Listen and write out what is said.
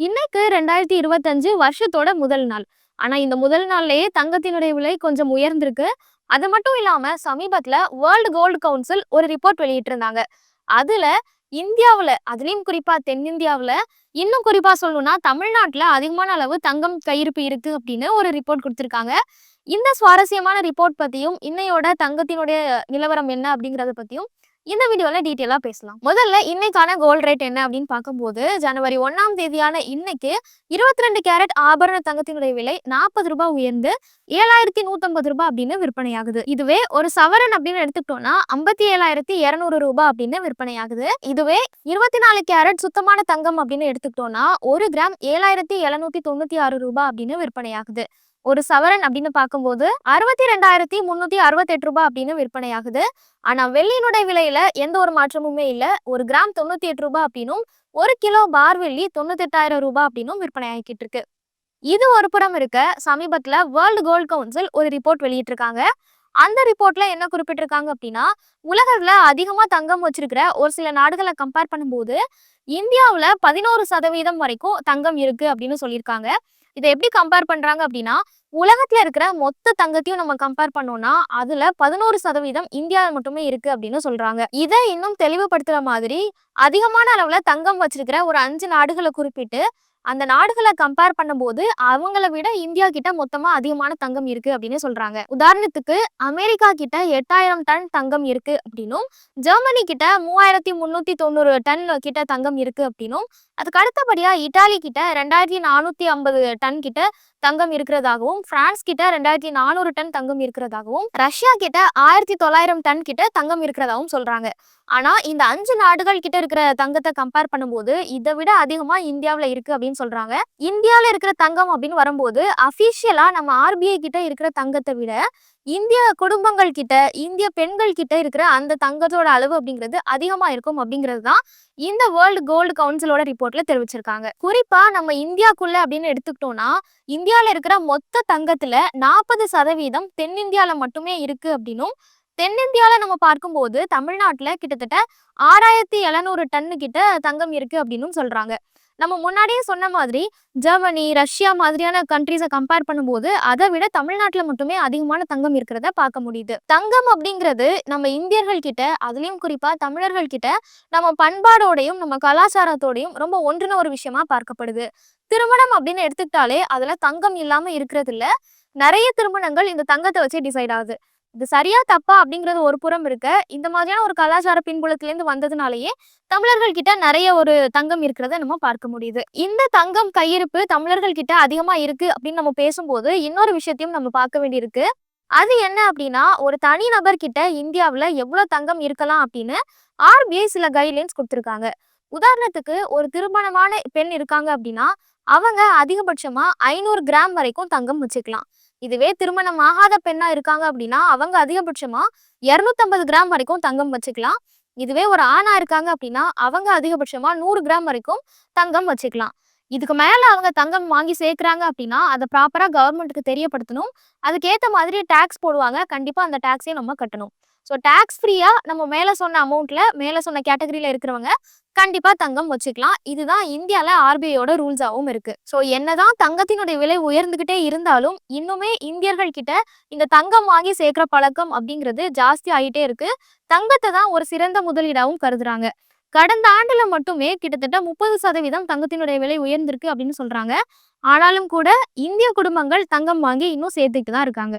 இன்னைக்கு ரெண்டாயிரத்தி இருபத்தஞ்சு வருஷத்தோட முதல் நாள். ஆனா இந்த முதல் நாள்லயே தங்கத்தினுடைய விலை கொஞ்சம் உயர்ந்திருக்கு. அது மட்டும் இல்லாம சமீபத்துல வேர்ல்டு கோல்டு கவுன்சில் ஒரு ரிப்போர்ட் வெளியிட்டிருந்தாங்க. அதுல இந்தியாவுல அதுலயும் குறிப்பா தென்னிந்தியாவில் இன்னும் குறிப்பா சொல்லணும்னா தமிழ்நாட்டுல அதிகமான அளவு தங்கம் கையிருப்பு இருக்கு அப்படின்னு ஒரு ரிப்போர்ட் கொடுத்திருக்காங்க. இந்த சுவாரஸ்யமான ரிப்போர்ட் பத்தியும் இன்னையோட தங்கத்தினுடைய நிலவரம் என்ன அப்படிங்கறத பத்தியும் இந்த வீடியோல டீட்டெயிலாக பேசலாம். முதல்ல இன்னைக்கான கோல்ட் ரேட் என்ன அப்படின்னு பார்க்கும்போது ஜனவரி ஒன்னாம் தேதியான இன்னைக்கு இருபத்தி ரெண்டு கேரட் ஆபரண தங்கத்தினுடைய விலை நாற்பது ரூபாய் உயர்ந்து ஏழாயிரத்தி நூத்தம்பது ரூபாய் அப்படின்னு விற்பனையாகுது. இதுவே ஒரு சவரன் அப்படின்னு எடுத்துக்கிட்டோம்னா ஐம்பத்தி ஏழாயிரத்தி இருநூறு ரூபாய் அப்படின்னு விற்பனையாகுது. இதுவே இருபத்தி நாலு கேரட் சுத்தமான தங்கம் அப்படின்னு எடுத்துக்கிட்டோம்னா ஒரு கிராம் ஏழாயிரத்தி எழுநூத்தி தொண்ணூத்தி ஆறு ரூபாய் அப்படின்னு விற்பனையாகுது. ஒரு சவரன் அப்படின்னு பார்க்கும்போது அறுபத்தி ரெண்டாயிரத்தி முன்னூத்தி அறுபத்தி எட்டு ரூபாய் அப்படின்னு விற்பனையாகுது. ஆனா வெள்ளியினுடைய விலையில எந்த ஒரு மாற்றமுமே இல்ல. ஒரு கிராம் தொண்ணூத்தி எட்டு ரூபாய் அப்படின்னும் ஒரு கிலோ பார் வெள்ளி தொண்ணூத்தி எட்டாயிரம் ரூபாய் அப்படின்னும் விற்பனை ஆகிக்கிட்டு இருக்கு. இது ஒரு புறம் இருக்க சமீபத்துல வேர்ல்டு கோல்டு கவுன்சில் ஒரு ரிப்போர்ட் வெளியிட்டிருக்காங்க. அந்த ரிப்போர்ட்ல என்ன குறிப்பிட்டிருக்காங்க அப்படின்னா உலகத்துல அதிகமா தங்கம் வச்சிருக்கிற ஒரு சில நாடுகளை கம்பேர் பண்ணும்போது இந்தியாவுல பதினோரு சதவீதம் வரைக்கும் தங்கம் இருக்கு அப்படின்னு சொல்லியிருக்காங்க. இதை எப்படி கம்பேர் பண்றாங்க அப்படின்னா உலகத்துல இருக்கிற மொத்த தங்கத்தையும் நம்ம கம்பேர் பண்ணோம்னா அதுல பதினோரு சதவீதம் இந்தியாவில் மட்டுமே இருக்கு அப்படின்னு சொல்றாங்க. இதை இன்னும் தெளிவுபடுத்துற மாதிரி அதிகமான அளவுல தங்கம் வச்சிருக்கிற ஒரு அஞ்சு நாடுகளை குறிப்பிட்டு அந்த நாடுகளை கம்பேர் பண்ணும்போது அவங்கள விட இந்தியா கிட்ட மொத்தமா அதிகமான தங்கம் இருக்கு அப்படின்னு சொல்றாங்க. உதாரணத்துக்கு அமெரிக்கா கிட்ட எட்டாயிரம் டன் தங்கம் இருக்கு அப்படின்னும் ஜெர்மனி கிட்ட மூவாயிரத்தி முன்னூத்தி தொண்ணூறு டன் கிட்ட தங்கம் இருக்கு அப்படின்னும் அதுக்கு அடுத்தபடியா இட்டாலி கிட்ட ரெண்டாயிரத்தி நானூத்தி ஐம்பது டன் கிட்ட தங்கம் இருக்கிறதாகவும் பிரான்ஸ் கிட்ட ரெண்டாயிரத்தி நானூறு டன் தங்கம் இருக்கிறதாகவும் ரஷ்யா கிட்ட ஆயிரத்தி தொள்ளாயிரம் டன் கிட்ட தங்கம் இருக்கிறதாகவும் சொல்றாங்க. ஆனா இந்த அஞ்சு நாடுகள் கிட்ட இருக்கிற தங்கத்தை கம்பேர் பண்ணும்போது இதை விட அதிகமா இந்தியாவில இருக்கு அப்படின்னு சொல்றாங்க. இந்தியாவில இருக்கிற தங்கம் அப்படின்னு வரும்போது அபிஷியலா நம்ம ஆர்பிஐ கிட்ட இருக்கிற தங்கத்தை விட இந்திய குடும்பங்கள் கிட்ட இந்திய பெண்கள் கிட்ட இருக்கிற அந்த தங்கத்தோட அளவு அப்படிங்கிறது அதிகமா இருக்கும் அப்படிங்கிறது தான் இந்த வேர்ல்டு கோல்டு கவுன்சிலோட ரிப்போர்ட்ல தெரிவிச்சிருக்காங்க. குறிப்பா நம்ம இந்தியாக்குள்ள அப்படின்னு எடுத்துக்கிட்டோம்னா இந்தியால இருக்கிற மொத்த தங்கத்துல நாற்பது சதவீதம் தென்னிந்தியால மட்டுமே இருக்கு அப்படின்னும் தென்னிந்தியால நம்ம பார்க்கும்போது தமிழ்நாட்டுல கிட்டத்தட்ட ஆறாயிரத்தி எழுநூறு டன்னு கிட்ட தங்கம் இருக்கு அப்படின்னு சொல்றாங்க. நம்ம முன்னாடியே சொன்ன மாதிரி ஜெர்மனி ரஷ்யா மாதிரியான கண்ட்ரிஸை கம்பேர் பண்ணும்போது அதை விட தமிழ்நாட்டில் மட்டுமே அதிகமான தங்கம் இருக்கிறத பார்க்க முடியுது. தங்கம் அப்படிங்கிறது நம்ம இந்தியர்கள் கிட்ட அதுலயும் குறிப்பா தமிழர்கள் கிட்ட நம்ம பண்பாடோடையும் நம்ம கலாச்சாரத்தோடையும் ரொம்ப ஒன்றுன ஒரு விஷயமா பார்க்கப்படுது. திருமணம் அப்படின்னு எடுத்துக்கிட்டாலே அதுல தங்கம் இல்லாம இருக்கிறது இல்ல நிறைய திருமணங்கள் இந்த தங்கத்தை வச்சு டிசைட் ஆகுது. இது சரியா தப்பா அப்படிங்கிறது ஒரு புறம் இருக்க. இந்த மாதிரியான ஒரு கலாச்சார பின்புலத்திலேருந்து வந்ததுனாலயே தமிழர்கள் கிட்ட நிறைய ஒரு தங்கம் இருக்கிறத நம்ம பார்க்க முடியுது. இந்த தங்கம் கையிருப்பு தமிழர்கள் கிட்ட அதிகமா இருக்கு அப்படின்னு நம்ம பேசும்போது இன்னொரு விஷயத்தையும் நம்ம பார்க்க வேண்டியிருக்கு. அது என்ன அப்படின்னா ஒரு தனி நபர் கிட்ட இந்தியாவுல எவ்வளவு தங்கம் இருக்கலாம் அப்படின்னு ஆர்பிஐ சில கைட்லைன்ஸ் கொடுத்துருக்காங்க. உதாரணத்துக்கு ஒரு திருமணமான பெண் இருக்காங்க அப்படின்னா அவங்க அதிகபட்சமா ஐநூறு கிராம் வரைக்கும் தங்கம் வச்சுக்கலாம். இதுவே திருமணம் ஆகாத பெண்ணா இருக்காங்க அப்படின்னா அவங்க அதிகபட்சமா இருநூத்தம்பது கிராம் வரைக்கும் தங்கம் வச்சுக்கலாம். இதுவே ஒரு ஆணா இருக்காங்க அப்படின்னா அவங்க அதிகபட்சமா நூறு கிராம் வரைக்கும் தங்கம் வச்சுக்கலாம். இதுக்கு மேல அவங்க தங்கம் வாங்கி சேர்க்குறாங்க அப்படின்னா அதை ப்ராப்பரா கவர்மெண்ட்டுக்கு தெரியப்படுத்தணும். அதுக்கேற்ற மாதிரி டேக்ஸ் போடுவாங்க. கண்டிப்பா அந்த டேக்ஸையும் நம்ம கட்டணும். ஸோ டேக்ஸ் ஃப்ரீயாக நம்ம மேலே சொன்ன அமௌண்ட்டில் மேலே சொன்ன கேட்டகரியில் இருக்கிறவங்க கண்டிப்பாக தங்கம் வச்சுக்கலாம். இதுதான் இந்தியாவில் ஆர்பிஐயோட ரூல்ஸாகவும் இருக்குது ஸோ என்னதான் தங்கத்தினுடைய விலை உயர்ந்துக்கிட்டே இருந்தாலும் இன்னுமே இந்தியர்கள் கிட்ட இந்த தங்கம் வாங்கி சேர்க்குற பழக்கம் அப்படிங்கிறது ஜாஸ்தி ஆகிட்டே இருக்குது தங்கத்தை தான் ஒரு சிறந்த முதலீடாகவும் கருதுறாங்க. கடந்த ஆண்டுல மட்டுமே கிட்டத்தட்ட முப்பது சதவீதம் தங்கத்தினுடைய விலை உயர்ந்திருக்கு அப்படின்னு சொல்றாங்க. ஆனாலும் கூட இந்திய குடும்பங்கள் தங்கம் வாங்கி இன்னும் சேர்த்துக்கிட்டு தான் இருக்காங்க.